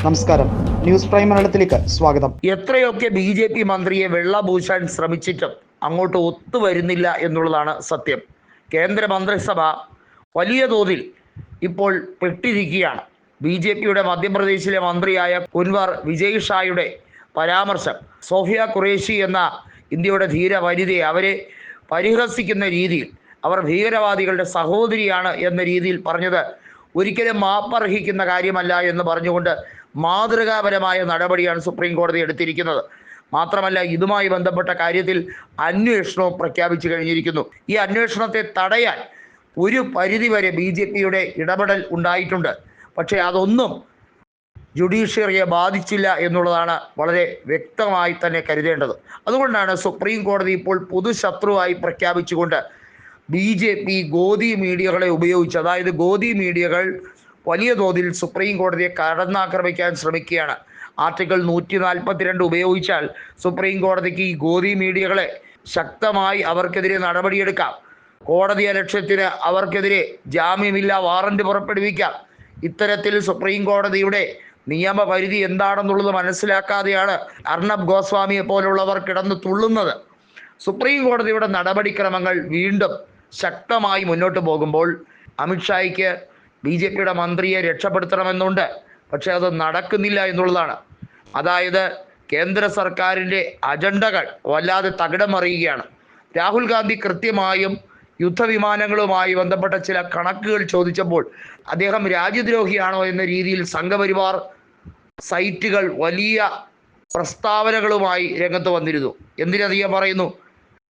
നമസ്കാരം. News prime മലയാളത്തിലേക്ക് സ്വാഗതം. എത്രയൊക്കെ ബി ജെ പി മന്ത്രിയെ വെള്ളപൂശാൻ ശ്രമിച്ചിട്ടും അങ്ങോട്ട് ഒത്തുവരുന്നില്ല എന്നുള്ളതാണ് സത്യം. കേന്ദ്ര മന്ത്രിസഭ വലിയ തോതിൽ ഇപ്പോൾ പെട്ടിരിക്കുകയാണ്. ബി ജെ പിയുടെ മധ്യപ്രദേശിലെ മന്ത്രിയായ കുൻവർ വിജയ് ഷായുടെ പരാമർശം സോഫിയ ഖുറേഷി എന്ന ഇന്ത്യയുടെ ധീര വനിതയെ അവരെ പരിഹസിക്കുന്ന രീതിയിൽ അവർ ഭീകരവാദികളുടെ സഹോദരിയാണ് എന്ന രീതിയിൽ പറഞ്ഞത് ഒരിക്കലും മാപ്പർഹിക്കുന്ന കാര്യമല്ല എന്ന് പറഞ്ഞുകൊണ്ട് മാതൃകാപരമായ നടപടിയാണ് സുപ്രീം കോടതി എടുത്തിരിക്കുന്നത്. മാത്രമല്ല ഇതുമായി ബന്ധപ്പെട്ട കാര്യത്തിൽ അന്വേഷണവും പ്രഖ്യാപിച്ചു കഴിഞ്ഞിരിക്കുന്നു. ഈ അന്വേഷണത്തെ തടയാൻ ഒരു പരിധിവരെ ബി ജെ പിയുടെ ഇടപെടൽ ഉണ്ടായിട്ടുണ്ട്. പക്ഷേ അതൊന്നും ജുഡീഷ്യറിയെ ബാധിച്ചില്ല എന്നുള്ളതാണ് വളരെ വ്യക്തമായി തന്നെ കരുതേണ്ടത്. അതുകൊണ്ടാണ് സുപ്രീം കോടതി ഇപ്പോൾ പൊതുശത്രുവായി പ്രഖ്യാപിച്ചുകൊണ്ട് ബി ജെ പി ഗോദി മീഡിയകളെ ഉപയോഗിച്ച് അതായത് ഗോദി മീഡിയകൾ വലിയ തോതിൽ സുപ്രീം കോടതിയെ കടന്നാക്രമിക്കാൻ ശ്രമിക്കുകയാണ്. ആർട്ടിക്കിൾ നൂറ്റി നാൽപ്പത്തിരണ്ട് ഉപയോഗിച്ചാൽ സുപ്രീം കോടതിക്ക് ഈ ഗോദി മീഡിയകളെ ശക്തമായി അവർക്കെതിരെ നടപടിയെടുക്കാം. കോടതി അലക്ഷ്യത്തിന് അവർക്കെതിരെ ജാമ്യമില്ല വാറന്റ് പുറപ്പെടുവിക്കാം. ഇത്തരത്തിൽ സുപ്രീം കോടതിയുടെ നിയമപരിധി എന്താണെന്നുള്ളത് മനസ്സിലാക്കാതെയാണ് അർണബ് ഗോസ്വാമിയെ പോലുള്ളവർ കിടന്ന് തുള്ളുന്നത്. സുപ്രീം കോടതിയുടെ നടപടിക്രമങ്ങൾ വീണ്ടും ശക്തമായി മുന്നോട്ട് പോകുമ്പോൾ അമിത്ഷായ്ക്ക് ബി ജെ പിയുടെ മന്ത്രിയെ രക്ഷപ്പെടുത്തണമെന്നുണ്ട്. പക്ഷേ അത് നടക്കുന്നില്ല എന്നുള്ളതാണ്. അതായത് കേന്ദ്ര സർക്കാരിന്റെ അജണ്ടകൾ വല്ലാതെ തകിടം മറിയുകയാണ് രാഹുൽ ഗാന്ധി കൃത്യമായും യുദ്ധവിമാനങ്ങളുമായി ബന്ധപ്പെട്ട ചില കണക്കുകൾ ചോദിച്ചപ്പോൾ അദ്ദേഹം രാജ്യദ്രോഹിയാണോ എന്ന രീതിയിൽ സംഘപരിവാർ സൈറ്റുകൾ വലിയ പ്രസ്താവനകളുമായി രംഗത്ത് വന്നിരുന്നു. എന്തിനധികം പറയുന്നു?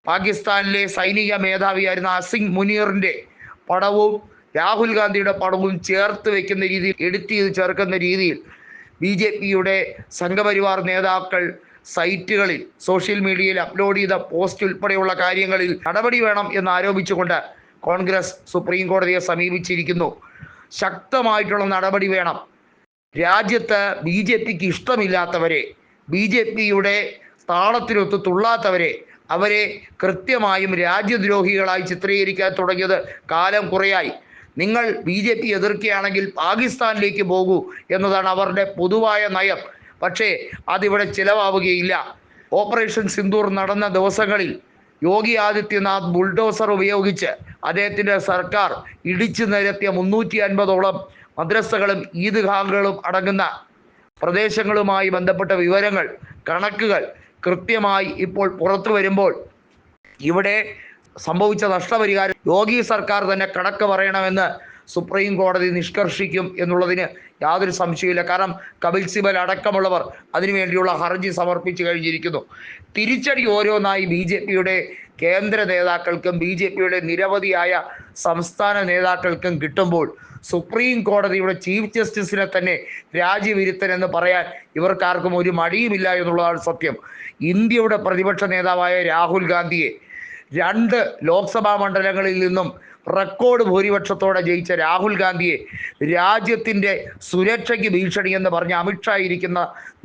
പാകിസ്ഥാനിലെ സൈനിക മേധാവിയായിരുന്ന അസിംഗ് മുനീറിന്റെ പടവും രാഹുൽ ഗാന്ധിയുടെ പടവും ചേർത്ത് വെക്കുന്ന രീതിയിൽ എഡിറ്റ് ചെയ്ത് ചേർക്കുന്ന രീതിയിൽ ബി ജെ പിയുടെ സംഘപരിവാർ നേതാക്കൾ സൈറ്റുകളിൽ സോഷ്യൽ മീഡിയയിൽ അപ്ലോഡ് ചെയ്ത പോസ്റ്റ് ഉൾപ്പെടെയുള്ള കാര്യങ്ങളിൽ നടപടി വേണം എന്ന് ആരോപിച്ചുകൊണ്ട് കോൺഗ്രസ് സുപ്രീം കോടതിയെ സമീപിച്ചിരിക്കുന്നു. ശക്തമായിട്ടുള്ള നടപടി വേണം. രാജ്യത്ത് ബി ജെ പിക്ക് ഇഷ്ടമില്ലാത്തവരെ ബി ജെ പിയുടെ താളത്തിനൊത്ത് തുള്ളാത്തവരെ അവരെ കൃത്യമായും രാജ്യദ്രോഹികളായി ചിത്രീകരിക്കാൻ തുടങ്ങിയത് കാലം കുറയായി. നിങ്ങൾ ബി ജെ പി എതിർക്കുകയാണെങ്കിൽ പാകിസ്ഥാനിലേക്ക് പോകൂ എന്നതാണ് അവരുടെ പൊതുവായ നയം. പക്ഷേ അതിവിടെ ചിലവാവുകയില്ല. ഓപ്പറേഷൻ സിന്ദൂർ നടന്ന ദിവസങ്ങളിൽ യോഗി ആദിത്യനാഥ് ബുൾഡോസർ ഉപയോഗിച്ച് അദ്ദേഹത്തിന്റെ സർക്കാർ ഇടിച്ചു നിരത്തിയ മുന്നൂറ്റി അൻപതോളം മദ്രസകളും ഈദ്ഗാഹുകളും അടങ്ങുന്ന പ്രദേശങ്ങളുമായി ബന്ധപ്പെട്ട വിവരങ്ങൾ കണക്കുകൾ കൃത്യമായി ഇപ്പോൾ പുറത്തു വരുമ്പോൾ ഇവിടെ സംഭവിച്ച നഷ്ടപരിഹാരം യോഗി സർക്കാർ തന്നെ കണക്ക് പറയണമെന്ന് സുപ്രീം കോടതി നിഷ്കർഷിക്കും എന്നുള്ളതിന് യാതൊരു സംശയമില്ല കാരണം കപിൽ സിബൽ അടക്കമുള്ളവർ അതിനുവേണ്ടിയുള്ള ഹർജി സമർപ്പിച്ചു കഴിഞ്ഞിരിക്കുന്നു. തിരിച്ചടി ഓരോന്നായി ബി ജെ പിയുടെ കേന്ദ്ര നേതാക്കൾക്കും ബി ജെ പിയുടെ നിരവധിയായ സംസ്ഥാന നേതാക്കൾക്കും കിട്ടുമ്പോൾ സുപ്രീം കോടതിയുടെ ചീഫ് ജസ്റ്റിസിനെ തന്നെ രാജ്യവിരുദ്ധൻ എന്ന് പറയാൻ ഇവർക്കാർക്കും ഒരു മടിയുമില്ല എന്നുള്ളതാണ് സത്യം. ഇന്ത്യയുടെ പ്രതിപക്ഷ നേതാവായ രാഹുൽ ഗാന്ധിയെ രണ്ട് ലോക്സഭാ മണ്ഡലങ്ങളിൽ നിന്നും റെക്കോർഡ് ഭൂരിപക്ഷത്തോടെ ജയിച്ച രാഹുൽ ഗാന്ധിയെ രാജ്യത്തിന്റെ സുരക്ഷയ്ക്ക് ഭീഷണി എന്ന് പറഞ്ഞ് അമിത്ഷാ ഇരിക്കുന്ന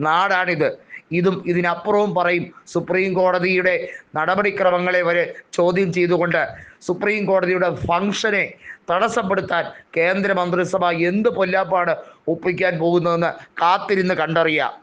നാടാണിത്. ഇതും ഇതിനപ്പുറവും പറയും സുപ്രീം കോടതിയുടെ നടപടിക്രമങ്ങളെ വരെ ചോദ്യം ചെയ്തുകൊണ്ട് സുപ്രീം കോടതിയുടെ ഫംഗ്ഷനെ തടസ്സപ്പെടുത്താൻ കേന്ദ്ര മന്ത്രിസഭ എന്ത് പൊല്ലാപ്പാണ് ഒപ്പിക്കാൻ പോകുന്നതെന്ന് കാത്തിരുന്ന് കണ്ടറിയാം.